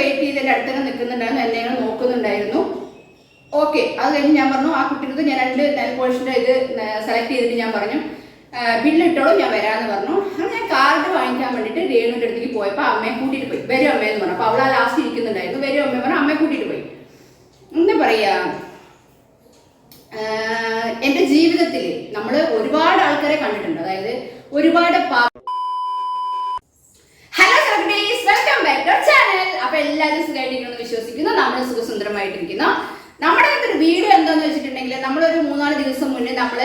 Wait ചെയ്ത് എന്റെ അടുത്തങ്ങ് നിൽക്കുന്നുണ്ടായിരുന്നു എന്നെ ഇങ്ങനെ നോക്കുന്നുണ്ടായിരുന്നു. ഓക്കെ അത് കഴിഞ്ഞ് ഞാൻ പറഞ്ഞു ആ കുട്ടിയുടെ ഞാൻ രണ്ട് നെൽ പോളിഷിന്റെ ഇത് സെലക്ട് ചെയ്തിട്ട് ഞാൻ പറഞ്ഞു ബില്ലിട്ടോളൂ ഞാൻ വരാമെന്ന് പറഞ്ഞു. അങ്ങനെ ഞാൻ കാർഡ് വാങ്ങിക്കാൻ വേണ്ടിയിട്ട് രേണുവിന്റെ അടുത്തേക്ക് പോയപ്പോൾ അമ്മയെ കൂട്ടിയിട്ട് പോയി. വരും അമ്മയെന്ന് പറഞ്ഞു. അപ്പോൾ അവളാ ലാസ്റ്റ് ഇരിക്കുന്നുണ്ടായിരുന്നു. വരും അമ്മ പറഞ്ഞു. അമ്മയെ കൂട്ടിയിട്ട് പോയി. എന്താ പറയുക എന്റെ ജീവിതത്തിൽ നമ്മൾ ഒരുപാട് ആൾക്കാരെ കണ്ടിട്ടുണ്ട്. അതായത് ഒരുപാട് hello welcome back to channel നമ്മൾ സുഖസുന്ദരമായിട്ടിരിക്കുന്നു നമ്മുടെ ഇതൊരു വീഡിയോ എന്താന്ന് വെച്ചിട്ടുണ്ടെങ്കിൽ നമ്മളൊരു മൂന്നാൽ ദിവസം മുന്നേ നമ്മൾ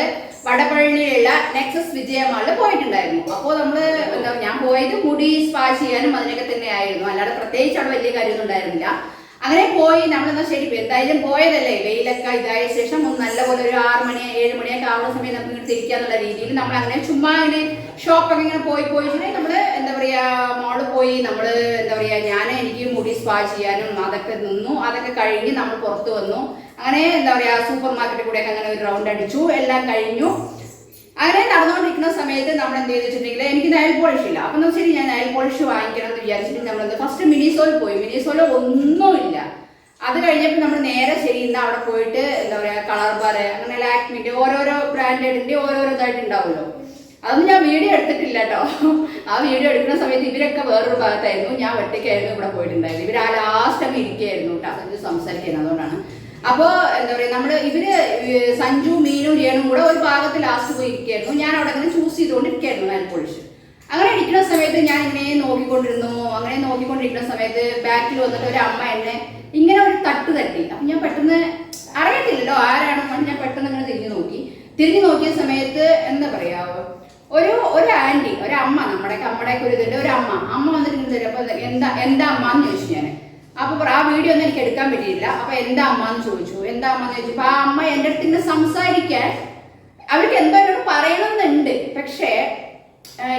വടപഴനിയിലുള്ള നെക്സസ് വിജയമാളിൽ പോയിട്ടുണ്ടായിരുന്നു. അപ്പോൾ നമ്മൾ എന്താ ഞാൻ പോയത് മുടി സ്പാ ചെയ്യാനും അതിനൊക്കെ തന്നെ ആയിരുന്നു അല്ലാതെ പ്രത്യേകിച്ച് അവിടെ വലിയ കാര്യമൊന്നും ഉണ്ടായിരുന്നില്ല. അങ്ങനെ പോയി നമ്മളെന്നാ ശരി എന്തായാലും പോയതല്ലേ? വെയിലൊക്കെ ഇതായ ശേഷം ഒന്ന് നല്ലപോലെ ഒരു ആറ് മണി ഏഴ് മണിയൊക്കെ ആവുന്ന സമയം നമുക്ക് ഇങ്ങനെ തിരിക്കാന്നുള്ള രീതിയിൽ നമ്മൾ അങ്ങനെ ചുമ്മാ ഇങ്ങനെ ഷോപ്പൊക്കെ ഇങ്ങനെ പോയി പോയി നമ്മൾ പറയാ മോൾ പോയി നമ്മൾ എന്താ പറയാ ഞാൻ എനിക്ക് മുടി സ്പാ ചെയ്യാനും അതൊക്കെ നിന്നു. അതൊക്കെ കഴിഞ്ഞ് നമ്മൾ പുറത്തു വന്നു. അങ്ങനെ എന്താ പറയാ സൂപ്പർ മാർക്കറ്റിൽ കൂടെ അങ്ങനെ ഒരു റൗണ്ട് അടിച്ചു. എല്ലാം കഴിഞ്ഞു. അങ്ങനെ നടന്നുകൊണ്ടിരിക്കുന്ന സമയത്ത് നമ്മൾ എന്ത് ചെയ്തിട്ടുണ്ടെങ്കിൽ എനിക്ക് നയൽ പോളിഷ് ഇല്ല. അപ്പം ശരി ഞാൻ നയൽ പോളിഷ് വാങ്ങിക്കണം എന്ന് വിചാരിച്ചിട്ട് നമ്മൾ ഫസ്റ്റ് മിനിസോൾ പോയി. മിനിസോൾ ഒന്നുമില്ല. അത് കഴിഞ്ഞപ്പോൾ നമ്മൾ നേരെ ശരി ഇന്ന് അവിടെ പോയിട്ട് എന്താ പറയുക കളർ ബാർ അങ്ങനെ ലാക്മിന്റെ ഓരോരോ ബ്രാൻഡഡിന്റെ ഓരോരോ ഇതായിട്ട് ഉണ്ടാവുമല്ലോ. അതൊന്നും ഞാൻ വീഡിയോ എടുത്തിട്ടില്ല കേട്ടോ ആ വീഡിയോ എടുക്കുന്ന സമയത്ത് ഇവരൊക്കെ വേറൊരു ഭാഗത്തായിരുന്നു. ഞാൻ ഒറ്റയ്ക്കായിരുന്നു ഇവിടെ പോയിട്ടുണ്ടായിരുന്നു ഇവർ ആ ലാസ്റ്റ് അങ്ങ് ഇരിക്കുകയായിരുന്നു കേട്ടോ അത് സംസാരിക്കുന്നത് അതുകൊണ്ടാണ്. അപ്പോൾ എന്താ പറയുക നമ്മൾ ഇവർ സഞ്ജു മീനു രേണും കൂടെ ഒരു ഭാഗത്ത് ലാസ്റ്റ് പോയി ഇരിക്കുകയായിരുന്നു ഞാൻ അവിടെ അങ്ങനെ ചൂസ് ചെയ്തുകൊണ്ടിരിക്കുകയായിരുന്നു നെൽ പോളിഷ് അങ്ങനെ ഇരിക്കുന്ന സമയത്ത് ഞാൻ ഇങ്ങനെ നോക്കിക്കൊണ്ടിരുന്നു. അങ്ങനെ നോക്കിക്കൊണ്ടിരിക്കുന്ന സമയത്ത് ബാക്കിൽ വന്നിട്ട് ഒരു അമ്മ എന്നെ ഇങ്ങനെ ഒരു തട്ട് തട്ടി. അപ്പം ഞാൻ പെട്ടെന്ന് അറിയത്തില്ലല്ലോ ആരാണെന്ന് ഞാൻ പെട്ടെന്ന് ഇങ്ങനെ തിരിഞ്ഞു നോക്കി. തിരിഞ്ഞു നോക്കിയ സമയത്ത് എന്താ പറയാ ഒരു ഒരു ആന്റി ഒരു അമ്മ നമ്മുടെ നമ്മുടെ ഒരു ഇതുണ്ട്. ഒരു അമ്മ. അമ്മ വന്നിട്ട് ഇങ്ങനെ അപ്പൊ എന്താ എന്താ അമ്മ എന്ന് ചോദിച്ചു ഞാൻ അപ്പൊ ആ വീഡിയോ ഒന്നും എനിക്ക് എടുക്കാൻ പറ്റിയില്ല അപ്പൊ എന്താ അമ്മ എന്ന് ചോദിച്ചു. എന്താ അമ്മ എന്ന് ചോദിച്ചപ്പോ ആ അമ്മ എന്റെ അടുത്ത് ഇങ്ങനെ സംസാരിക്കാൻ അവർക്ക് എന്തോ എന്നോട് പറയണമെന്നുണ്ട്. പക്ഷേ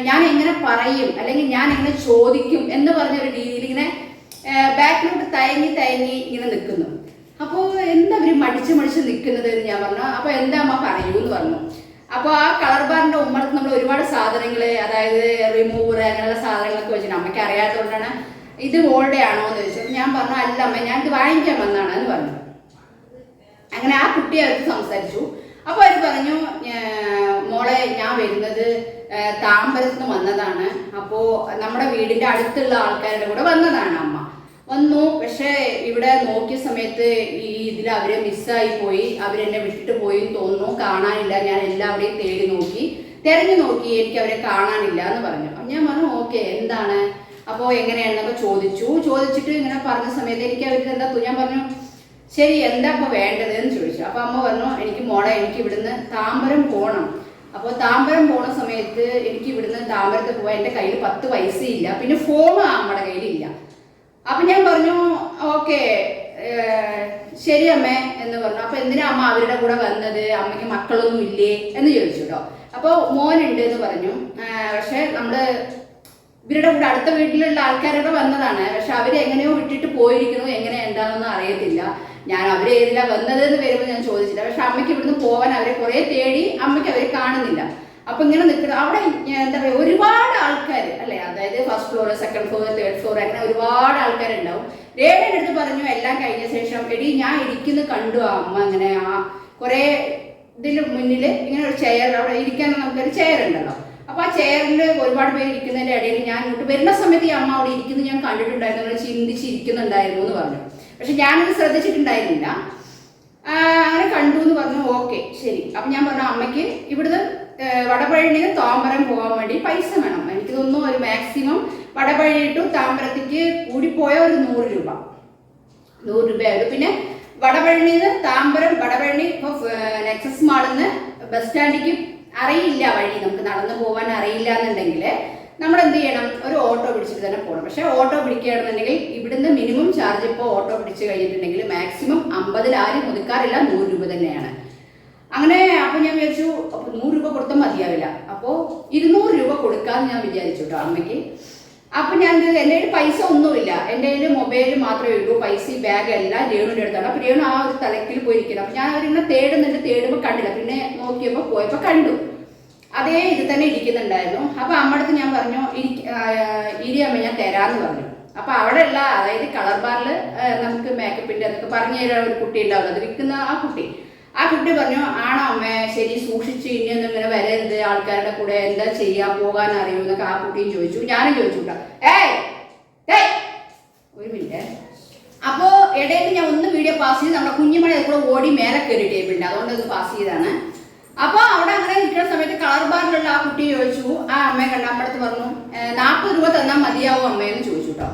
ഞാൻ എങ്ങനെ പറയും അല്ലെങ്കിൽ ഞാൻ എങ്ങനെ ചോദിക്കും എന്ന് പറഞ്ഞൊരു രീതിയിൽ ഇങ്ങനെ ബാക്കിലോട്ട് തയങ്ങി തയങ്ങി ഇങ്ങനെ നിൽക്കുന്നു. അപ്പോൾ എന്താ അവർ മടിച്ച് മടിച്ച് നിൽക്കുന്നത് എന്ന് ഞാൻ പറഞ്ഞു. അപ്പോൾ എന്താ അമ്മ പറയൂ എന്ന് പറഞ്ഞു. അപ്പോൾ ആ കളർ ബാറിന്റെ ഉമ്മറത്ത് നമ്മൾ ഒരുപാട് സാധനങ്ങൾ അതായത് റിമൂവർ അങ്ങനെയുള്ള സാധനങ്ങളൊക്കെ വെച്ചിട്ട് അമ്മയ്ക്ക് അറിയാത്തതുകൊണ്ടാണ് ഇത് ഓൾഡേ ആണോ എന്ന് ചോദിച്ചു ഞാൻ പറഞ്ഞു അല്ല അമ്മ ഞാൻ ഇത് വാങ്ങിക്കാൻ വന്നാണ് എന്ന് പറഞ്ഞു. അങ്ങനെ ആ കുട്ടി അവർക്ക് സംസാരിച്ചു. അപ്പോൾ അവർ പറഞ്ഞു മോളെ ഞാൻ വരുന്നത് താമ്പരത്ത് നിന്ന് വന്നതാണ്. അപ്പോൾ നമ്മുടെ വീടിന്റെ അടുത്തുള്ള ആൾക്കാരുടെ കൂടെ വന്നതാണ് അമ്മ. വന്നു. പക്ഷേ ഇവിടെ നോക്കിയ സമയത്ത് ഈ ഇതിൽ അവരെ മിസ്സായി പോയി. അവരെന്നെ വിട്ടിട്ട് പോയി എന്ന് തോന്നുന്നു. കാണാനില്ല. ഞാൻ എല്ലാവരെയും തേടി നോക്കി. തെരഞ്ഞു നോക്കി. എനിക്ക് അവരെ കാണാനില്ല എന്ന് പറഞ്ഞു. അപ്പോൾ ഞാൻ പറഞ്ഞു ഓക്കെ എന്താണ്? അപ്പോൾ എങ്ങനെയാണെന്നൊക്കെ ചോദിച്ചു. ചോദിച്ചിട്ട് ഇങ്ങനെ പറഞ്ഞ സമയത്ത് എനിക്ക് അവർക്ക് എന്താ ഞാൻ പറഞ്ഞു ശരി എന്താ അപ്പോൾ വേണ്ടത് എന്ന് ചോദിച്ചു. അപ്പോൾ അമ്മ പറഞ്ഞു എനിക്ക് മോളെ എനിക്ക് ഇവിടുന്ന് താമ്പരം പോകണം അപ്പോൾ താമ്പരം പോണ സമയത്ത് എനിക്ക് ഇവിടുന്ന് താമ്പരത്ത് പോവാൻ എന്റെ കയ്യിൽ പത്ത് പൈസ ഇല്ല പിന്നെ ഫോൺ കയ്യിൽ കയ്യിലില്ല. അപ്പൊ ഞാൻ പറഞ്ഞു ഓക്കെ ശരി അമ്മേ എന്ന് പറഞ്ഞു. അപ്പൊ എന്തിനാ അമ്മ അവരുടെ കൂടെ വന്നത്? അമ്മയ്ക്ക് മക്കളൊന്നും ഇല്ലേ? എന്ന് ചോദിച്ചു കേട്ടോ അപ്പോൾ മോനുണ്ട് എന്ന് പറഞ്ഞു. പക്ഷെ നമ്മൾ ഇവരുടെ കൂടെ അടുത്ത വീട്ടിലുള്ള ആൾക്കാരൊക്കെ വന്നതാണ്. പക്ഷെ അവർ എങ്ങനെയോ വിട്ടിട്ട് പോയിരിക്കുന്നു. എങ്ങനെ എന്താണെന്നൊന്നും അറിയത്തില്ല. ഞാൻ അവരെ ഏതിലാ വന്നത് എന്ന് വരുമ്പോൾ ഞാൻ ചോദിച്ചില്ല. പക്ഷെ അമ്മയ്ക്ക് ഇവിടുന്ന് പോകാൻ അവരെ കുറെ തേടി അമ്മയ്ക്ക് അവരെ കാണുന്നില്ല. അപ്പൊ ഇങ്ങനെ നിൽക്കണം അവിടെ എന്താ പറയുക ഒരുപാട് ആൾക്കാർ അല്ലെ? അതായത് first floor second floor third floor അങ്ങനെ ഒരുപാട് ആൾക്കാരുണ്ടാവും. രേണയുടെ അടുത്ത് പറഞ്ഞു എല്ലാം കഴിഞ്ഞ ശേഷം എടി ഞാൻ ഇരിക്കുന്നു കണ്ടു ആ അമ്മ അങ്ങനെ ആ കുറെ ഇതിന് മുന്നിൽ ഇങ്ങനെ ഒരു ചെയർ അവിടെ ഇരിക്കാൻ നമുക്കൊരു ചെയർ ഉണ്ടല്ലോ. അപ്പൊ ആ ചെയറിൽ ഒരുപാട് പേര് ഇരിക്കുന്നതിന്റെ ഇടയിൽ ഞാൻ ഇങ്ങോട്ട് വരുന്ന സമയത്ത് ഈ അമ്മ അവിടെ ഇരിക്കുന്നത് ഞാൻ കണ്ടിട്ടുണ്ടായിരുന്നു അങ്ങനെ ചിന്തിച്ചിരിക്കുന്നുണ്ടായിരുന്നു എന്ന് പറഞ്ഞു. പക്ഷെ ഞാനത് ശ്രദ്ധിച്ചിട്ടുണ്ടായിരുന്നില്ല. അങ്ങനെ കണ്ടു എന്ന് പറഞ്ഞു. ശരി. അപ്പൊ ഞാൻ പറഞ്ഞു അമ്മയ്ക്ക് ഇവിടുന്ന് വടപഴനിന്ന് താമ്പരം പോകാൻ വേണ്ടി പൈസ വേണം. എനിക്ക് തോന്നുന്നു ഒരു മാക്സിമം വടപഴി ടു താമ്പരത്തേക്ക് കൂടിപ്പോയ ഒരു നൂറ് രൂപ. നൂറ് രൂപയായിരുന്നു പിന്നെ വടപഴനിന്ന് താമ്പരം വടപഴനി ഇപ്പൊ നെക്സസ് മാളിന്ന് ബസ് സ്റ്റാൻഡിലേക്ക് അറിയില്ല വഴി. നമുക്ക് നടന്നു പോകാൻ അറിയില്ല എന്നുണ്ടെങ്കിൽ നമ്മൾ എന്ത് ചെയ്യണം? ഒരു ഓട്ടോ പിടിച്ചിട്ട് തന്നെ പോകണം. പക്ഷെ ഓട്ടോ പിടിക്കുകയാണെന്നുണ്ടെങ്കിൽ ഇവിടുന്ന് മിനിമം ചാർജ് ഇപ്പോൾ ഓട്ടോ പിടിച്ച് കഴിഞ്ഞിട്ടുണ്ടെങ്കിൽ മാക്സിമം അമ്പതിൽ ആരും ഒതുക്കാറില്ല നൂറ് രൂപ തന്നെയാണ്. വിചാരിച്ചു അപ്പൊ നൂറ് രൂപ കൊടുത്താൽ മതിയാവില്ല. അപ്പോ ഇരുന്നൂറ് രൂപ കൊടുക്കാന്ന് ഞാൻ വിചാരിച്ചു കേട്ടോ അമ്മയ്ക്ക്. അപ്പൊ ഞാൻ? എന്റെ കയ്യിൽ പൈസ ഒന്നുമില്ല. എന്റെ കയ്യിൽ മൊബൈൽ മാത്രമേ ഉള്ളൂ. പൈസ ബാഗ് എല്ലാം രേണുവിന്റെ അടുത്താണ്. അപ്പൊ രേണു ആ ഒരു തലക്കിൽ പോയിരിക്കണം അപ്പൊ ഞാൻ അവരിങ്ങനെ തേടുന്നുണ്ട്. തേടുമ്പോൾ കണ്ടില്ല. പിന്നെ നോക്കിയപ്പോൾ പോയപ്പോൾ കണ്ടു. അതേ ഇത് തന്നെ ഇരിക്കുന്നുണ്ടായിരുന്നു. അപ്പൊ അമ്മടുത്ത് ഞാൻ പറഞ്ഞു "ഇരിക്ക- ആ, ഇരി അമ്മ ഞാൻ തരാന്ന് പറഞ്ഞു. അപ്പൊ അവിടെ ഉള്ള അതായത് കളർ ബാറിൽ നമുക്ക് മേക്കപ്പിന്റെ അതൊക്കെ പറഞ്ഞു തരാൻ ഒരു കുട്ടി ഉണ്ടാവുന്നത് വിൽക്കുന്ന ആ കുട്ടി. ആ കുട്ടി പറഞ്ഞു ആണോ അമ്മ ശരി സൂക്ഷിച്ച് ഇനിയൊന്നും ഇങ്ങനെ വരരുത് ആൾക്കാരുടെ കൂടെ എന്താ ചെയ്യാ പോകാൻ അറിയൂ എന്നൊക്കെ ആ കുട്ടിയും ചോദിച്ചു. ഞാനും ചോദിച്ചു ഏയ് ഒരു മിനിറ്റ്. അപ്പോ ഇടയിൽ ഞാൻ ഒന്ന് വീഡിയോ പാസ് ചെയ്ത് നമ്മുടെ കുഞ്ഞുമണി കൂടെ ഓടി മേലെ കയറി ടേബിളിന്റെ അതുകൊണ്ട് അത് പാസ് ചെയ്താണ് അപ്പൊ അവിടെ അങ്ങനെ നിൽക്കുന്ന സമയത്ത് കളർ ബാറിലുള്ള ആ കുട്ടി ചോദിച്ചു. ആ അമ്മയെ കണ്ട പറഞ്ഞു നാൽപ്പത് രൂപ തന്നാൽ മതിയാവും അമ്മയെന്ന് ചോദിച്ചു കേട്ടോ.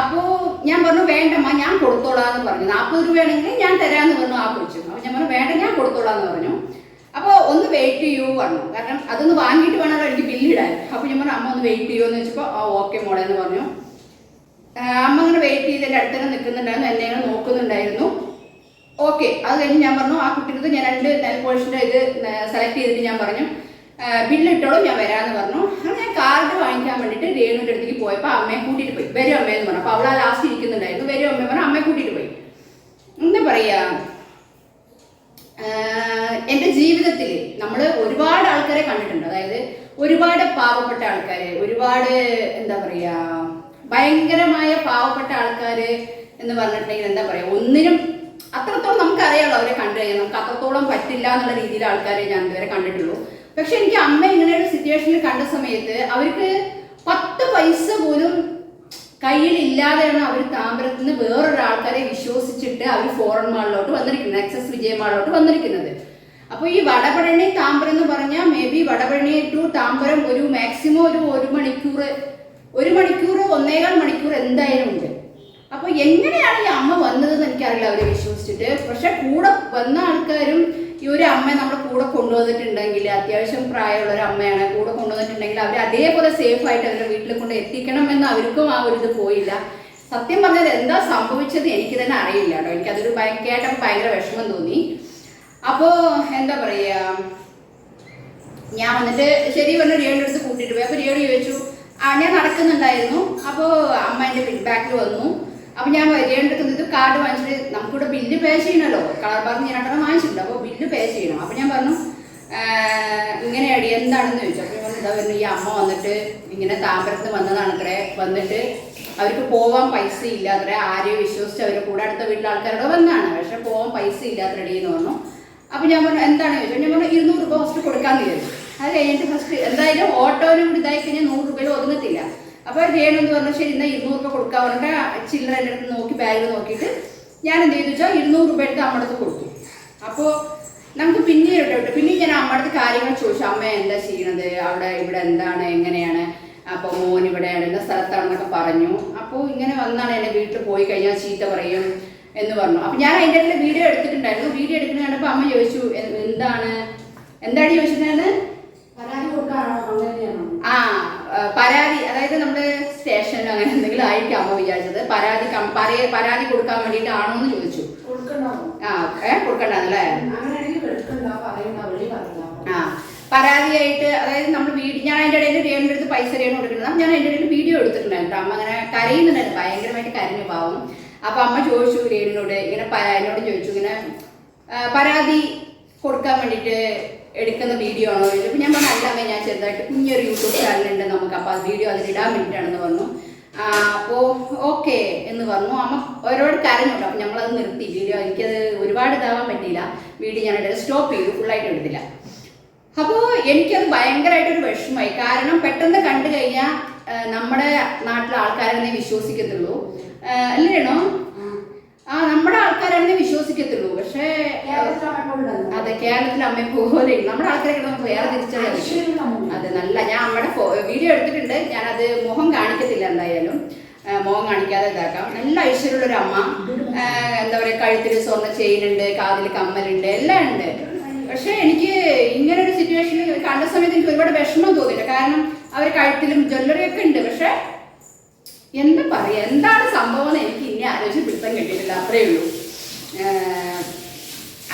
അപ്പോ ഞാൻ പറഞ്ഞു വേണ്ടമ്മ ഞാൻ കൊടുത്തോളാന്ന് പറഞ്ഞു. നാൽപ്പത് രൂപയാണെങ്കിൽ ഞാൻ തരാന്ന് പറഞ്ഞു ആ കൊച്ചു അപ്പൊ ഞാൻ പറഞ്ഞു വേണ്ട ഞാൻ കൊടുത്തോളാന്ന് പറഞ്ഞു. അപ്പോൾ ഒന്ന് വെയിറ്റ് ചെയ്യൂ പറഞ്ഞു. കാരണം അതൊന്ന് വാങ്ങിയിട്ട് വേണമല്ലോ എനിക്ക് ബില്ലിടാൻ അപ്പൊ ഞാൻ പറഞ്ഞു അമ്മ ഒന്ന് വെയിറ്റ് ചെയ്യുമോ എന്ന് വെച്ചപ്പോൾ ആ ഓക്കെ മോളെ എന്ന് പറഞ്ഞു. അമ്മ അങ്ങനെ വെയിറ്റ് ചെയ്ത് എന്റെ അടുത്തന്നെ നിൽക്കുന്നുണ്ടായിരുന്നു എന്നെ അങ്ങനെ നോക്കുന്നുണ്ടായിരുന്നു. ഓക്കെ അത് കഴിഞ്ഞ് ഞാൻ പറഞ്ഞു ആ കുട്ടിയുടെ ഞാൻ രണ്ട് നെൽ പോളിഷിന്റെ ഇത് സെലക്ട് ചെയ്തിട്ട് ഞാൻ പറഞ്ഞു ബില്ല് ഇട്ടോളൂ ഞാൻ വരാമെന്ന് പറഞ്ഞു. അങ്ങനെ ഞാൻ കാർഡ് വാങ്ങിക്കാൻ വേണ്ടിയിട്ട് രേണുവിന്റെ അടുത്തേക്ക് പോയപ്പോൾ അമ്മയെ കൂട്ടിയിട്ട് പോയി. വരും അമ്മയെന്ന് പറഞ്ഞു. അപ്പോൾ അവൾ ആ ലാസ്റ്റ് ഇരിക്കുന്നുണ്ടായിരുന്നു. വരും അമ്മ പറഞ്ഞു. അമ്മയെ കൂട്ടിയിട്ട് പോയി. എന്താ പറയുക എന്റെ ജീവിതത്തിൽ നമ്മൾ ഒരുപാട് ആൾക്കാരെ കണ്ടിട്ടുണ്ട്. അതായത് ഒരുപാട് പാവപ്പെട്ട ആൾക്കാർ ഒരുപാട് എന്താ പറയുക ഭയങ്കരമായ പാവപ്പെട്ട ആൾക്കാർ എന്ന് പറഞ്ഞിട്ടുണ്ടെങ്കിൽ എന്താ പറയുക ഒന്നിനും അത്രത്തോളം നമുക്കറിയാമല്ലോ അവരെ കണ്ടു കഴിഞ്ഞാൽ. നമുക്ക് അത്രത്തോളം പറ്റില്ല എന്നുള്ള രീതിയിൽ ആൾക്കാരെ ഞാൻ ഇതുവരെ കണ്ടിട്ടുള്ളൂ. പക്ഷെ എനിക്ക് അമ്മ ഇങ്ങനെ ഒരു സിറ്റുവേഷനിൽ കണ്ട സമയത്ത് അവർക്ക് പത്ത് പൈസ പോലും കയ്യിലില്ലാതെയാണ് അവർ താമരത്തിൽ നിന്ന് വേറൊരാൾക്കാരെ വിശ്വസിച്ചിട്ട് അവർ ഫോറൻ മാളിലോട്ട് വന്നിരിക്കുന്നത് വിജയ മാളിലോട്ട് വന്നിരിക്കുന്നത്. അപ്പോൾ ഈ വടപഴണി താമ്പരം എന്ന് പറഞ്ഞാൽ may be Vadapalani to Tambaram ഒരു മാക്സിമം ഒരു ഒരു മണിക്കൂർ ഒരു മണിക്കൂർ ഒന്നേകാൽ മണിക്കൂർ എന്തായാലും ഉണ്ട്. അപ്പൊ എങ്ങനെയാണ് ഈ അമ്മ വന്നതെന്ന് എനിക്കറിയില്ല അവരെ വിശ്വസിച്ചിട്ട്. പക്ഷെ കൂടെ വന്ന ആൾക്കാരും ഈ ഒരു അമ്മ നമ്മുടെ കൂടെ കൊണ്ടുവന്നിട്ടുണ്ടെങ്കിൽ അത്യാവശ്യം പ്രായമുള്ള ഒരു അമ്മയാണ് കൂടെ കൊണ്ടുവന്നിട്ടുണ്ടെങ്കിൽ അവർ അതേപോലെ സേഫ് ആയിട്ട് അവരുടെ വീട്ടിൽ കൊണ്ട് എത്തിക്കണം എന്ന് അവർക്കും ആ ഒരു ഇത് പോയില്ല. സത്യം പറഞ്ഞാൽ എന്താ സംഭവിച്ചത് എനിക്ക് തന്നെ അറിയില്ല കേട്ടോ. എനിക്കതൊരു കേട്ടപ്പോൾ ഭയങ്കര വിഷമം തോന്നി. അപ്പോൾ എന്താ പറയാ ഞാൻ വന്നിട്ട് ശരി പറഞ്ഞു റിയോയുടെ അടുത്ത് കൂട്ടിയിട്ട് പോയി. അപ്പോൾ റിയോട് ചോദിച്ചു ആ ഞാൻ നടക്കുന്നുണ്ടായിരുന്നു. അപ്പോൾ അമ്മ എന്റെ ബാക്കിൽ വന്നു. അപ്പോൾ ഞാൻ നിന്നിട്ട് കാർഡ് വാങ്ങിച്ചിട്ട് നമുക്കിവിടെ ബില്ല് പേ ചെയ്യണല്ലോ. കളർ ബാർ ഞാൻ വാങ്ങിച്ചിട്ടുണ്ട്. അപ്പോൾ ബില്ല് പേ ചെയ്യണം. അപ്പോൾ ഞാൻ പറഞ്ഞു ഇങ്ങനെ അടി എന്താണെന്ന് ചോദിച്ചു. അപ്പോൾ ഞാൻ എന്താ പറഞ്ഞു ഈ അമ്മ വന്നിട്ട് ഇങ്ങനെ താമ്പരത്ത് വന്നതാണ് അത്രേ വന്നിട്ട് അവർക്ക് പോവാൻ പൈസ ഇല്ല അത്ര ആരെയും വിശ്വസിച്ച് അവരുടെ കൂടെ അടുത്ത വീട്ടിലെ ആൾക്കാരുടെ വന്നാണ്. പക്ഷെ പോവാൻ പൈസ ഇല്ലാത്തടി എന്ന് പറഞ്ഞു. അപ്പൊ ഞാൻ പറഞ്ഞു എന്താണ് ചോദിച്ചു? ഞാൻ പറഞ്ഞു ഇരുന്നൂറ് രൂപ ഫസ്റ്റ് കൊടുക്കാന്ന് വിചാരിച്ചു. അത് കഴിഞ്ഞിട്ട് ഫസ്റ്റ് എന്തായാലും ഓട്ടോനും ഇതായി കഴിഞ്ഞാൽ നൂറ് അപ്പൊ രേണെന്ന് പറഞ്ഞു ശരി എന്നാൽ ഇരുന്നൂറ് രൂപ കൊടുക്കാൻ പറഞ്ഞിട്ട് ചില്ലറ എന്റെ അടുത്ത് നോക്കി ബാഗ് നോക്കിയിട്ട് ഞാൻ എന്ത് ചെയ്തു വെച്ചാൽ ഇരുന്നൂറ് രൂപ എടുത്ത് അമ്മ അടുത്ത് കൊടുത്തു. അപ്പോൾ നമുക്ക് പിന്നീട് കേട്ടോ പിന്നെ ഞാൻ അമ്മ അടുത്ത് കാര്യങ്ങൾ ചോദിച്ചു അമ്മ എന്താ ചെയ്യണത്? അവിടെ ഇവിടെ എന്താണ്? എങ്ങനെയാണ്? അപ്പോൾ മോൻ ഇവിടെയാണ് ഇന്ന സ്ഥലത്താണെന്നൊക്കെ പറഞ്ഞു. അപ്പോൾ ഇങ്ങനെ വന്നാണ് എന്റെ വീട്ടിൽ പോയി കഴിഞ്ഞാൽ ചീത്ത പറയും എന്ന് പറഞ്ഞു. അപ്പൊ ഞാൻ അതിന്റെ ഇടയിൽ വീഡിയോ എടുത്തിട്ടുണ്ടായിരുന്നു. വീഡിയോ എടുക്കുന്ന കണ്ടപ്പോൾ അമ്മ ചോദിച്ചു എന്താണ്? എന്താണ് ചോദിച്ചിട്ടുണ്ടായിരുന്നത് ആ, പരാതി അതായത് അങ്ങനെ എന്തെങ്കിലും ആയിരിക്കും അമ്മ വിചാരിച്ചത്? പരാതി പരാതി കൊടുക്കാൻ വേണ്ടിയിട്ടാണോ എന്ന് ചോദിച്ചു. ആ ഏ കൊടുക്കണ്ടല്ലേ ആ പരാതിയായിട്ട് അതായത് നമ്മൾ വീഡിയോ ഞാൻ അതിന്റെ ഇടയിൽ രേണുടെ അടുത്ത് പൈസ രേണു കൊടുക്കുന്നത്? ഞാൻ അതിന്റെ ഇടയിൽ വീഡിയോ എടുത്തിട്ടുണ്ടായിരുന്നു അമ്മ അങ്ങനെ കരയുന്നുണ്ടായിരുന്നു ഭയങ്കരമായിട്ട് കരഞ്ഞു പാവം. അപ്പൊ അമ്മ ചോദിച്ചു രേണുനോട് ഇങ്ങനെ എന്നോട് ചോദിച്ചു ഇങ്ങനെ പരാതി കൊടുക്കാൻ വേണ്ടിയിട്ട് എടുക്കുന്ന വീഡിയോ ആണോ അപ്പൊ ഞാൻ പറഞ്ഞു അല്ലാമേ ഞാൻ ചെറുതായിട്ട് കുഞ്ഞൊരു യൂട്യൂബ് ചാനലുണ്ട് നമുക്ക് അപ്പോൾ ആ വീഡിയോ അതിലിടാൻ വേണ്ടിയിട്ടാണെന്ന് പറഞ്ഞു. ആ, അപ്പോ ഓക്കെ എന്ന് പറഞ്ഞു. അമ്മ ഓരോട് കരഞ്ഞുണ്ട് അപ്പൊ ഞങ്ങളത് നിർത്തി. വീഡിയോ എനിക്കത് ഒരുപാട് ഇതാവാൻ പറ്റിയില്ല. വീഡിയോ ഞാൻ സ്റ്റോപ്പ് ചെയ്തു. ഫുള്ളായിട്ട് എടുത്തില്ല അപ്പോൾ എനിക്കത് ഭയങ്കരമായിട്ടൊരു വിഷമമായി. കാരണം പെട്ടെന്ന് കണ്ടു കഴിഞ്ഞാൽ നമ്മുടെ നാട്ടിലെ ആൾക്കാരെന്നെ വിശ്വസിക്കത്തുള്ളൂ. അല്ലേണോ ആ നമ്മുടെ ആൾക്കാരാണെന്ന് വിശ്വസിക്കത്തുള്ളൂ. പക്ഷേ അതെ കേരളത്തിലെ അമ്മയെ പോലെ നമ്മുടെ ആൾക്കാരെ നമുക്ക് വേറെ തിരിച്ചറിയാം അതെ നല്ല ഞാൻ അമ്മയുടെ വീഡിയോ എടുത്തിട്ടുണ്ട്. ഞാനത് മുഖം കാണിക്കത്തില്ല എന്തായാലും. മുഖം കാണിക്കാതെ ഇതാക്കാം. നല്ല ഐശ്വര്യമുള്ള ഒരു അമ്മ എന്താ പറയുക കഴുത്തിൽ സ്വർണ ചെയിൻ ഉണ്ട് കാതിൽ കമ്മലുണ്ട് എല്ലാം ഉണ്ട്. പക്ഷേ എനിക്ക് ഇങ്ങനെ ഒരു സിറ്റുവേഷനിൽ കണ്ട സമയത്ത് എനിക്ക് ഒരുപാട് വിഷമം തോന്നിയില്ല കാരണം അവർ കഴുത്തിലും ജ്വല്ലറി ഒക്കെ ഉണ്ട്. പക്ഷെ എന്താ പറയാ? എന്താണ് സംഭവം എന്ന് എനിക്ക് ഇനി ആലോചിച്ച് പിടുത്തം കിട്ടിയിട്ടില്ല. അത്രേ ഉള്ളൂ.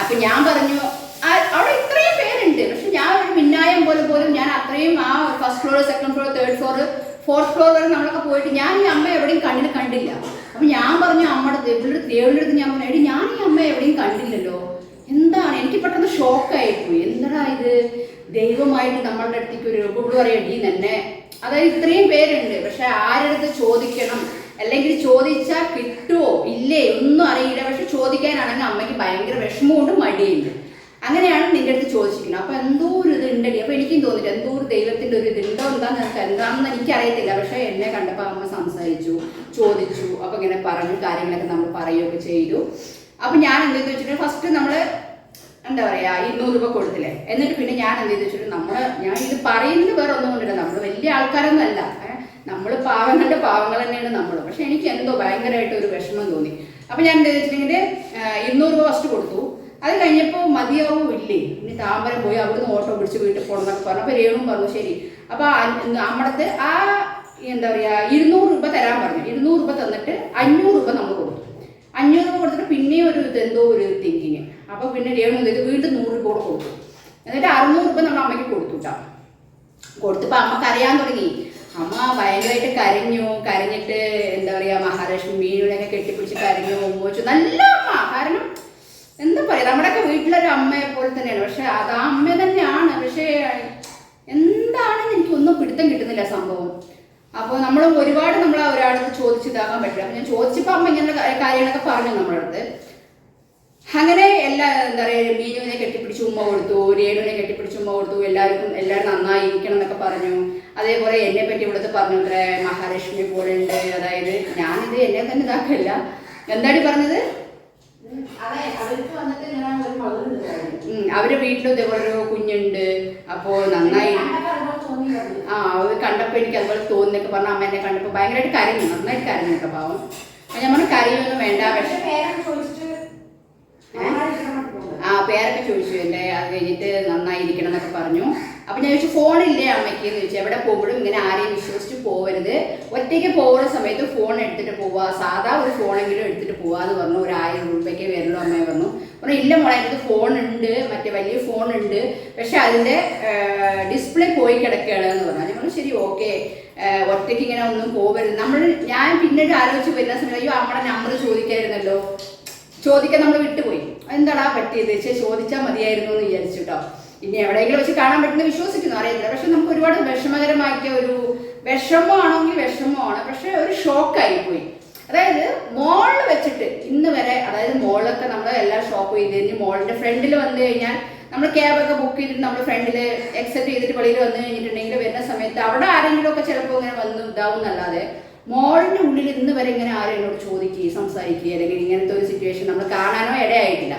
അപ്പൊ ഞാൻ പറഞ്ഞു അവിടെ ഇത്രയും പേരുണ്ട്. പക്ഷെ ഞാൻ ഒരു മിന്നായം പോലെ പോലും ഞാൻ അത്രയും ആ first floor second floor third floor fourth floor വരെ നമ്മളൊക്കെ പോയിട്ട് ഞാൻ ഈ അമ്മ എവിടെയും കണ്ടിട്ട് കണ്ടില്ല. അപ്പൊ ഞാൻ പറഞ്ഞു അമ്മയുടെ ഇവിടെ ദേവിയുടെ അടുത്ത് ഞാൻ പറഞ്ഞു ഞാൻ ഈ അമ്മ എവിടെയും കണ്ടില്ലല്ലോ. എന്താണ്? എനിക്ക് പെട്ടെന്ന് ഷോക്കായിപ്പോയി എന്താടാ ഇത്? ദൈവമായിട്ട് നമ്മളുടെ അടുത്തേക്ക് ഒരു ഇവിടെ പറയടി അതായത് ഇത്രയും പേരുണ്ട്. പക്ഷെ ആരുടെ ചോദിക്കണം? അല്ലെങ്കിൽ ചോദിച്ചാൽ കിട്ടുമോ ഇല്ലേ? ഒന്നും അറിയില്ല. പക്ഷെ ചോദിക്കാനാണെങ്കിൽ അമ്മയ്ക്ക് ഭയങ്കര വിഷമമുണ്ട് മടിയുണ്ട്. അങ്ങനെയാണ് നിന്റെ അടുത്ത് ചോദിച്ചിരിക്കുന്നത്. അപ്പൊ എന്തോ ഒരു ഇത് അപ്പൊ എനിക്കും തോന്നില്ല എന്തോ ഒരു ദൈവത്തിന്റെ ഒരു ഇതുണ്ടോ? എന്താന്ന് എനിക്ക് എന്താണെന്ന് എനിക്കറിയത്തില്ല. പക്ഷെ എന്നെ കണ്ടപ്പോൾ അമ്മ സംസാരിച്ചു ചോദിച്ചു. അപ്പൊ ഇങ്ങനെ പറഞ്ഞു കാര്യങ്ങളൊക്കെ നമ്മൾ പറയുകയൊക്കെ ചെയ്തു. അപ്പൊ ഞാൻ എന്തെന്ന് വെച്ചിട്ടുണ്ടെങ്കിൽ ഫസ്റ്റ് നമ്മൾ എന്താ പറയാ ഇരുന്നൂറ് രൂപ കൊടുത്തില്ലേ? എന്നിട്ട് പിന്നെ ഞാൻ എന്ത് ചെയ്തു നമ്മൾ ഞാൻ ഇത് പറയുന്നത് വേറെ ഒന്നും കൊണ്ടില്ല. നമ്മൾ വലിയ ആൾക്കാരൊന്നും അല്ല. നമ്മൾ പാവങ്ങളുടെ പാവങ്ങൾ തന്നെയാണ് നമ്മൾ പക്ഷെ എനിക്ക് എന്തോ ഭയങ്കരമായിട്ട് ഒരു വിഷമം തോന്നി. അപ്പൊ ഞാൻ എന്ത് വെച്ചിട്ടുണ്ടെങ്കിൽ ഇരുന്നൂറ് രൂപ ഫസ്റ്റ് കൊടുത്തു. അത് കഴിഞ്ഞപ്പോൾ മതിയാവും ഇല്ലേ? ഇനി താമരം പോയി അവിടുന്ന് ഓട്ടോ പിടിച്ച് വീട്ടിൽ പോകണം എന്നൊക്കെ പറഞ്ഞു. അപ്പോൾ രേണും പറഞ്ഞു ശരി. അപ്പോൾ നമ്മുടെ ആ എന്താ പറയുക ഇരുന്നൂറ് രൂപ തരാൻ പറഞ്ഞു. ഇരുന്നൂറ് രൂപ തന്നിട്ട് അഞ്ഞൂറ് രൂപ നമ്മൾ കൊടുത്തു. അഞ്ഞൂറ് രൂപ കൊടുത്തിട്ട് പിന്നെയും ഒരു എന്തോ ഒരു തിങ്കിങ് അപ്പോൾ പിന്നെ രേണു ചെയ്ത്? വീണ്ടും നൂറ് രൂപ കൂടെ കൊടുത്തു. എന്നിട്ട് അറുന്നൂറ് രൂപ നമ്മൾ അമ്മയ്ക്ക് കൊടുത്തു കേട്ടോ കൊടുത്തപ്പോൾ അറിയാൻ തുടങ്ങി. അമ്മ ഭയങ്കരമായിട്ട് കരഞ്ഞു. കരഞ്ഞിട്ട് എന്താ പറയാ മഹാലക്ഷ്മി മീനുകളെയൊക്കെ കെട്ടിപ്പിടിച്ച് കരഞ്ഞു ഉമ്മച്ചു നല്ല അമ്മ. കാരണം എന്താ പറയാ നമ്മുടെയൊക്കെ വീട്ടിലൊരു അമ്മയെ പോലെ തന്നെയാണ്. പക്ഷെ അത് ആ അമ്മ തന്നെയാണ്. പക്ഷേ എന്താണെന്ന് എനിക്കൊന്നും പിടുത്തം കിട്ടുന്നില്ല സംഭവം. അപ്പോൾ നമ്മൾ ഒരുപാട് നമ്മൾ ഒരാളടുത്ത് ചോദിച്ചിതാകാൻ പറ്റില്ല. അപ്പം ഞാൻ ചോദിച്ചപ്പോൾ അമ്മ ഇങ്ങനെ കാര്യങ്ങളൊക്കെ പറഞ്ഞു നമ്മളടുത്ത്. അങ്ങനെ എല്ലാ എന്താ പറയുക ബീനുവിനെ കെട്ടിപ്പിടിച്ച് ഉമ്മ കൊടുത്തു രേണുവിനെ കെട്ടിപ്പിടിച്ച് ഉമ്മ കൊടുത്തു എല്ലാവർക്കും എല്ലാവരും നന്നായിരിക്കണം എന്നൊക്കെ പറഞ്ഞു. അതേപോലെ എന്നെ പറ്റി ഇവിടുത്തെ പറഞ്ഞു ഇത്ര മഹാലക്ഷ്മി പോലെ ഉണ്ട്. അതായത് ഞാനിത് എന്നെ തന്നെ ഇതാക്കല്ല. എന്താണ് ഈ പറഞ്ഞത് അവരുടെ വീട്ടിലും ഇതേപോലെ ഒരു കുഞ്ഞുണ്ട്. അപ്പോ നന്നായി. ആ അത് കണ്ടപ്പോ എനിക്ക് അതുപോലെ തോന്നുന്നൊക്കെ പറഞ്ഞ അമ്മ എന്നെ കണ്ടപ്പോ ഭയങ്കരമായിട്ട് കരഞ്ഞു. നന്നായിട്ട് കരഞ്ഞു കേട്ടോ പാവം. ഞാൻ പറഞ്ഞു കരയൊന്നും വേണ്ട പക്ഷെ പക്ഷെ പേരൊക്കെ ചോദിച്ചിട്ട് നന്നായിരിക്കണം എന്നൊക്കെ പറഞ്ഞു. ആ പേരൊക്കെ ചോദിച്ചു എന്റെ അത് കഴിഞ്ഞിട്ട് നന്നായിരിക്കണം എന്നൊക്കെ പറഞ്ഞു. അപ്പം ഞാൻ ചോദിച്ചു ഫോണില്ലേ അമ്മയ്ക്ക്? എന്ന് ചോദിച്ചു. എവിടെ പോകുമ്പോഴും ഇങ്ങനെ ആരെയും വിശ്വസിച്ച് പോകരുത് ഒറ്റയ്ക്ക് പോകുന്ന സമയത്ത് ഫോൺ എടുത്തിട്ട് പോവുക. സാധാ ഒരു ഫോണെങ്കിലും എടുത്തിട്ട് പോവുക എന്ന് പറഞ്ഞു. ഒരു ആയിരം രൂപയ്ക്ക് വരുള്ളൂ അമ്മയെ പറഞ്ഞു. പറഞ്ഞു ഇല്ല മോളെ എനിക്ക് ഫോൺ ഉണ്ട് മറ്റേ വലിയ ഫോൺ ഉണ്ട് പക്ഷെ അതിന്റെ ഡിസ്പ്ലേ പോയി കിടക്കുകയാണ് എന്ന് പറഞ്ഞു. ഞാൻ പറഞ്ഞു ശരി ഓക്കെ. ഒറ്റയ്ക്ക് ഇങ്ങനെ ഒന്നും പോകരുത് നമ്മൾ ഞാൻ പിന്നീട് ആലോചിച്ച് വരുന്ന സമയത്ത് അയ്യോ അമ്മയുടെ നമ്പർ ചോദിക്കായിരുന്നല്ലോ. ചോദിക്കാൻ നമ്മൾ വിട്ടുപോയി. എന്താടാ പറ്റിയത് പക്ഷേ ചോദിച്ചാൽ മതിയായിരുന്നു എന്ന് വിചാരിച്ചു കേട്ടോ ഇനി എവിടെയെങ്കിലും വെച്ച് കാണാൻ പറ്റുന്ന വിശ്വസിക്കുന്നു അറിയത്തില്ല. പക്ഷെ നമുക്ക് ഒരുപാട് വിഷമകരമാക്കിയ ഒരു വിഷമമാണെങ്കിൽ വിഷമമാണ്. പക്ഷെ ഒരു ഷോക്കായി പോയി അതായത് മോളിൽ വെച്ചിട്ട് ഇന്ന് വരെ അതായത് മോളിലൊക്കെ നമ്മൾ എല്ലാ ഷോപ്പ് ചെയ്ത് കഴിഞ്ഞ് മോളിന്റെ ഫ്രണ്ടിൽ വന്നു കഴിഞ്ഞാൽ നമ്മൾ ക്യാബൊക്കെ ബുക്ക് ചെയ്തിട്ട് നമ്മൾ ഫ്രണ്ടിൽ എക്സെപ്റ്റ് ചെയ്തിട്ട് വെളിയിൽ വന്നു കഴിഞ്ഞിട്ടുണ്ടെങ്കിൽ വരുന്ന സമയത്ത് അവിടെ ആരെങ്കിലും ഒക്കെ ചിലപ്പോൾ ഇങ്ങനെ വന്ന് ഇതാവും എന്നല്ലാതെ മോളിന്റെ ഉള്ളിൽ ഇന്ന് വരെ ഇങ്ങനെ ആരും എന്നോട് ചോദിക്കുകയും സംസാരിക്കുകയും അല്ലെങ്കിൽ ഇങ്ങനത്തെ ഒരു സിറ്റുവേഷൻ നമ്മൾ കാണാനോ ഇടയായിട്ടില്ല.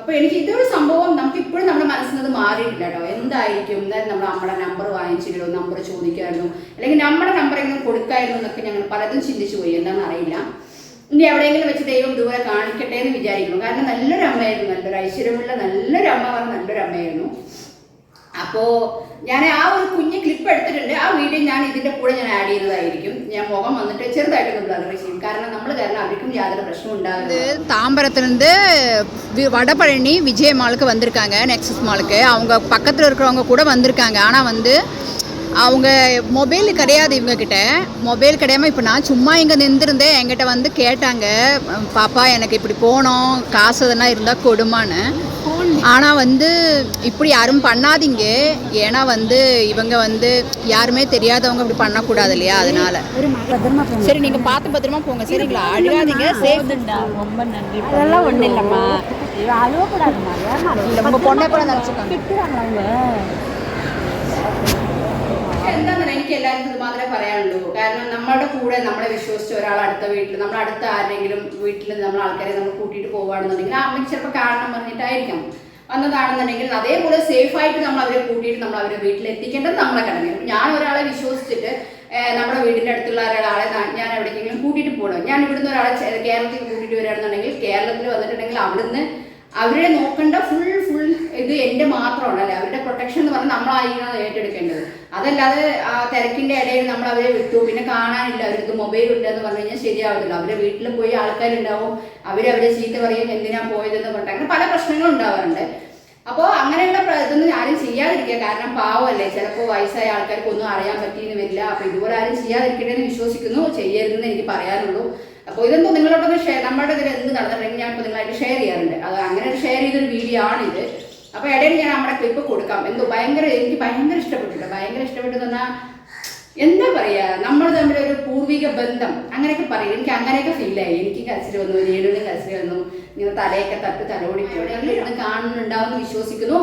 അപ്പൊ എനിക്ക് ഇതൊരു സംഭവം നമുക്ക് ഇപ്പോഴും നമ്മുടെ മനസ്സിൽ അത് മാറിയിട്ടില്ല കേട്ടോ. എന്തായിരിക്കും? എന്തായാലും നമ്മൾ നമ്മുടെ നമ്പർ വാങ്ങിച്ചില്ലോ നമ്പർ ചോദിക്കായിരുന്നു അല്ലെങ്കിൽ നമ്മുടെ നമ്പർ എങ്ങനെ കൊടുക്കായിരുന്നു എന്നൊക്കെ ഞങ്ങൾ പലതും ചിന്തിച്ചു പോയി. എന്താണെന്ന് അറിയില്ല. ഇനി എവിടെയെങ്കിലും വെച്ച് ദൈവം ദൂരെ കാണിക്കട്ടെ എന്ന് വിചാരിക്കുന്നു. കാരണം നല്ലൊരു അമ്മയായിരുന്നു. നല്ലൊരു ഐശ്വര്യമുള്ള നല്ലൊരു അമ്മ പറഞ്ഞ നല്ലൊരു അമ്മയായിരുന്നു. അപ്പോ ഞാൻ ആ ഒരു കുഞ്ഞ് ക്ലിപ്പ് എടുത്തിട്ടുണ്ട് ആ വീഡിയോ ഞാൻ ഇതിന്റെ കൂടെ ഞാൻ ആഡ് ചെയ്യുന്നതായിരിക്കും ഞാൻ മുഖം വന്നിട്ട് ചെറുതായിട്ടൊന്ന് ബ്ലർ ചെയ്യും കാരണം നമ്മൾ കാരണം അവർക്കും യാതൊരു പ്രശ്നം ഉണ്ടാകുന്നത് தாம்பரத்துலேருந்து வடபழனி விஜய் மாலுக்கு வந்திருக்காங்க நெக்ஸஸ் மாலுக்கு அவங்க பக்கத்தில் இருக்கிறவங்க கூட வந்திருக்காங்க ஆனால் வந்து அவங்க மொபைல் கிடையாது இவங்க கிட்ட மொபைல் கிடையாம இப்போ நான் சும்மா இங்கே நின்றுருந்தேன் என்கிட்ட வந்து கேட்டாங்க பாப்பா எனக்கு இப்படி போனோம் காசு எதனா இருந்தால் கொடுமான்னு ஆனால் வந்து இப்படி யாரும் பண்ணாதீங்க ஏன்னா வந்து இவங்க வந்து யாருமே தெரியாதவங்க இப்படி பண்ணக்கூடாது இல்லையா அதனால சரி நீங்கள் பார்த்து பத்திரமா போங்க சரிங்களா அழுகாதீங்க சேஃப் ரொம்ப நன்றி அதெல்லாம் ஒன்றும் இல்லைம்மா அழுவக்கூடாதுமா ஏமா இல்லை உங்கள் பொண்ணை கூட நினச்சிக்கோங்க திட்டுறாங்களா அவங்க എന്താണെന്ന് എനിക്ക് എല്ലാവർക്കും ഇത് മാത്രമേ പറയാനുള്ളൂ കാരണം നമ്മുടെ കൂടെ നമ്മളെ വിശ്വസിച്ച ഒരാൾ അടുത്ത വീട്ടിൽ നമ്മുടെ അടുത്ത ആരെങ്കിലും വീട്ടിൽ നമ്മൾ ആൾക്കാരെ നമ്മൾ കൂട്ടിയിട്ട് പോവുകയാണെന്നുണ്ടെങ്കിൽ ആ അമ്മയ്ക്ക് ചിലപ്പോൾ കാരണം പറഞ്ഞിട്ടായിരിക്കാം വന്നതാണെന്നുണ്ടെങ്കിൽ അതേപോലെ സേഫ് ആയിട്ട് നമ്മൾ അവരെ കൂട്ടിയിട്ട് നമ്മൾ അവരെ വീട്ടിൽ എത്തിക്കേണ്ടത് നമ്മളെ കടമയാണ്. ഞാൻ ഒരാളെ വിശ്വസിച്ചിട്ട് നമ്മുടെ വീടിന്റെ അടുത്തുള്ള ഒരാളെ ഞാൻ എവിടേക്കെങ്കിലും കൂട്ടിയിട്ട് പോകണം ഞാൻ ഇവിടുന്ന് ഒരാളെ കേരളത്തിൽ കൂട്ടിയിട്ട് വരികയാണെന്നുണ്ടെങ്കിൽ കേരളത്തിൽ വന്നിട്ടുണ്ടെങ്കിൽ അവിടുന്ന് അവരെ നോക്കേണ്ട ഫുൾ ഫുൾ ഇത് എന്റെ മാത്രമാണ്. അല്ലെ? അവരുടെ പ്രൊട്ടക്ഷൻ എന്ന് പറഞ്ഞാൽ നമ്മളായിരിക്കണം ഏറ്റെടുക്കേണ്ടത്. അതല്ലാതെ ആ തിരക്കിന്റെ ഇടയിൽ നമ്മൾ അവരെ വിട്ടു. പിന്നെ കാണാനില്ല. അവർക്ക് മൊബൈൽ ഉണ്ട് എന്ന് പറഞ്ഞു കഴിഞ്ഞാൽ ശരിയാവത്തില്ല. അവരെ വീട്ടിൽ പോയി ആൾക്കാരുണ്ടാവും. അവരവരെ ചീത്ത പറയും എന്തിനാ പോയതെന്ന് പറഞ്ഞിട്ട്. അങ്ങനെ പല പ്രശ്നങ്ങളും ഉണ്ടാവാറുണ്ട്. അപ്പോൾ അങ്ങനെയുള്ള ഇതൊന്നും ആരും ചെയ്യാതിരിക്കുക. കാരണം പാവമല്ലേ? ചിലപ്പോൾ വയസ്സായ ആൾക്കാർക്ക് ഒന്നും അറിയാൻ പറ്റിയെന്ന് വരില്ല. അപ്പോൾ ഇതുപോലെ ആരും ചെയ്യാതിരിക്കട്ടെ എന്ന് വിശ്വസിക്കുന്നു. ചെയ്യരുതെന്ന് എനിക്ക് പറയാനുള്ളൂ. അപ്പോൾ ഇതെന്തോ നിങ്ങളോടൊന്ന് ഷെയർ നമ്മുടെ ഇതിൽ എന്ത് നടന്നിട്ടുണ്ടെങ്കിൽ ഞാൻ ഇപ്പോൾ നിങ്ങളായിട്ട് ഷെയർ ചെയ്യാറുണ്ട്. അത് അങ്ങനെ ഷെയർ ചെയ്തൊരു വീഡിയോ ആണിത്. അപ്പോൾ ഇടയിൽ ഞാൻ നമ്മുടെ ക്ലിപ്പ് കൊടുക്കാം. എന്തോ ഭയങ്കര എനിക്ക് ഭയങ്കര ഇഷ്ടപ്പെട്ടു കേട്ടോ. ഭയങ്കര ഇഷ്ടപ്പെട്ടു പറഞ്ഞാൽ എന്താ പറയാ നമ്മൾ തമ്മിൽ ഒരു പൂർവിക ബന്ധം. അങ്ങനെയൊക്കെ പറയും. എനിക്ക് അങ്ങനെയൊക്കെ ഫീലായി എനിക്ക് കരച്ചിൽ വന്നു രേണുവിന് കരച്ചിൽ വന്നു. ഇങ്ങനെ തലയൊക്കെ തട്ട് തലോടി പോയി. ഇരുന്ന് കാണുന്നുണ്ടാവും വിശ്വസിക്കുന്നു.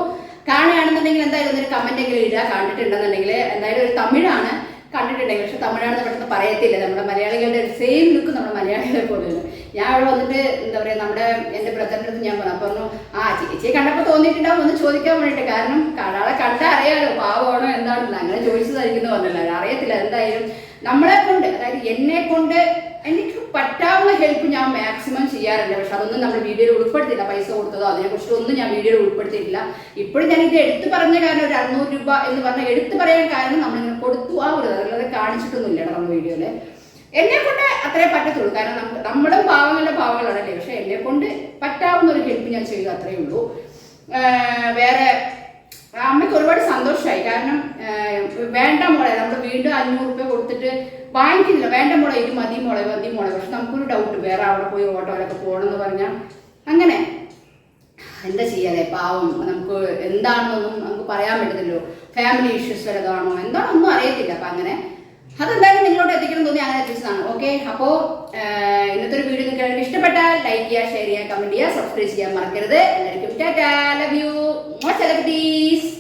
കാണുകയാണെന്നുണ്ടെങ്കിൽ എന്തായാലും ഒരു കമന്റ് എങ്കിലും ഇടുക. കണ്ടിട്ടുണ്ടെന്നുണ്ടെങ്കിൽ എന്തായാലും ഒരു തമിഴാണ് കണ്ടിട്ടുണ്ടെങ്കിൽ. പക്ഷെ തമിഴാണെന്ന് പെട്ടെന്ന് പറയത്തില്ല. നമ്മുടെ മലയാളികളുടെ സെയിം ലുക്ക് നമ്മുടെ മലയാളികളെ പോലെയാണ്. ഞാൻ അവിടെ വന്നിട്ട് എന്താ പറയുക നമ്മുടെ എന്റെ ബ്രദറിന്റെ അടുത്ത് ഞാൻ പറഞ്ഞു പറഞ്ഞു ആ ചേച്ചിയെ കണ്ടപ്പോൾ തോന്നിയിട്ടുണ്ടാവും ഒന്ന് ചോദിക്കാൻ വേണ്ടിയിട്ട് കാരണം കടാളെ കണ്ടാൽ അറിയാലോ പാവമാണോ എന്താണെന്ന്. അങ്ങനെ ചോദിച്ചതായിരിക്കുന്നു പറഞ്ഞില്ല. അറിയത്തില്ല എന്തായാലും. നമ്മളെ കൊണ്ട് അതായത് എന്നെ കൊണ്ട് എനിക്ക് പറ്റാവുന്ന ഹെൽപ്പ് ഞാൻ മാക്സിമം ചെയ്യാറുണ്ട്. പക്ഷെ അതൊന്നും നമ്മൾ വീഡിയോയിൽ ഉൾപ്പെടുത്തിയില്ല പൈസ കൊടുത്തതോ അതിനെക്കുറിച്ചൊന്നും ഞാൻ വീഡിയോയിൽ ഉൾപ്പെടുത്തിയിട്ടില്ല. ഇപ്പോഴും ഞാൻ ഇത് എടുത്തു പറഞ്ഞ കാരണം ഒരു അറുന്നൂറ് രൂപ എന്ന് പറഞ്ഞാൽ എടുത്തു പറയാൻ കാരണം നമ്മളിങ്ങനെ കൊടുത്തു. ആ ഒരു കാണിച്ചിട്ടൊന്നും കാണിച്ചിട്ടൊന്നുമില്ല നമ്മുടെ വീഡിയോയിൽ. എന്നെ കൊണ്ട് അത്രേ പറ്റത്തുള്ളൂ. കാരണം നമുക്ക് നമ്മളും പാവങ്ങളുടെ പാവങ്ങളാണല്ലേ. പക്ഷെ എന്നെ കൊണ്ട് പറ്റാവുന്ന ഒരു ഹെൽപ്പ് ഞാൻ ചെയ്തു അത്രേ ഉള്ളൂ. വേറെ അമ്മയ്ക്ക് ഒരുപാട് സന്തോഷമായി കാരണം വേണ്ട മോളെ നമ്മൾ വീണ്ടും അഞ്ഞൂറ് രൂപ കൊടുത്തിട്ട് വാങ്ങിക്കുന്നില്ല. വേണ്ട മോളെ ഇത് മതി മോളെ മതി മോളെ. പക്ഷെ നമുക്കൊരു ഡൗട്ട് വേറെ അവിടെ പോയി ഓട്ടോയിലൊക്കെ പോകണമെന്ന് പറഞ്ഞാൽ അങ്ങനെ. എന്താ ചെയ്യാതെ പാവം. നമുക്ക് എന്താണെന്നൊന്നും നമുക്ക് പറയാൻ പറ്റത്തില്ലോ ഫാമിലി ഇഷ്യൂസ് വല്ലതാണോ ഒന്നും അറിയത്തില്ല. അപ്പം അങ്ങനെ അതെന്തായാലും നിങ്ങളോട് എത്തിക്കണം തോന്നി അങ്ങനെ എത്തിച്ചതാണ്. ഓക്കെ അപ്പോൾ ഇന്നത്തെ ഒരു വീഡിയോ നിങ്ങൾക്ക് ഇഷ്ടപ്പെട്ടാൽ ലൈക്ക് ചെയ്യുക ഷെയർ ചെയ്യുക കമന്റ് ചെയ്യുക സബ്സ്ക്രൈബ് ചെയ്യാൻ മറക്കരുത്. എല്ലാവർക്കും ലവ് യു സെലിബ്രിറ്റീസ്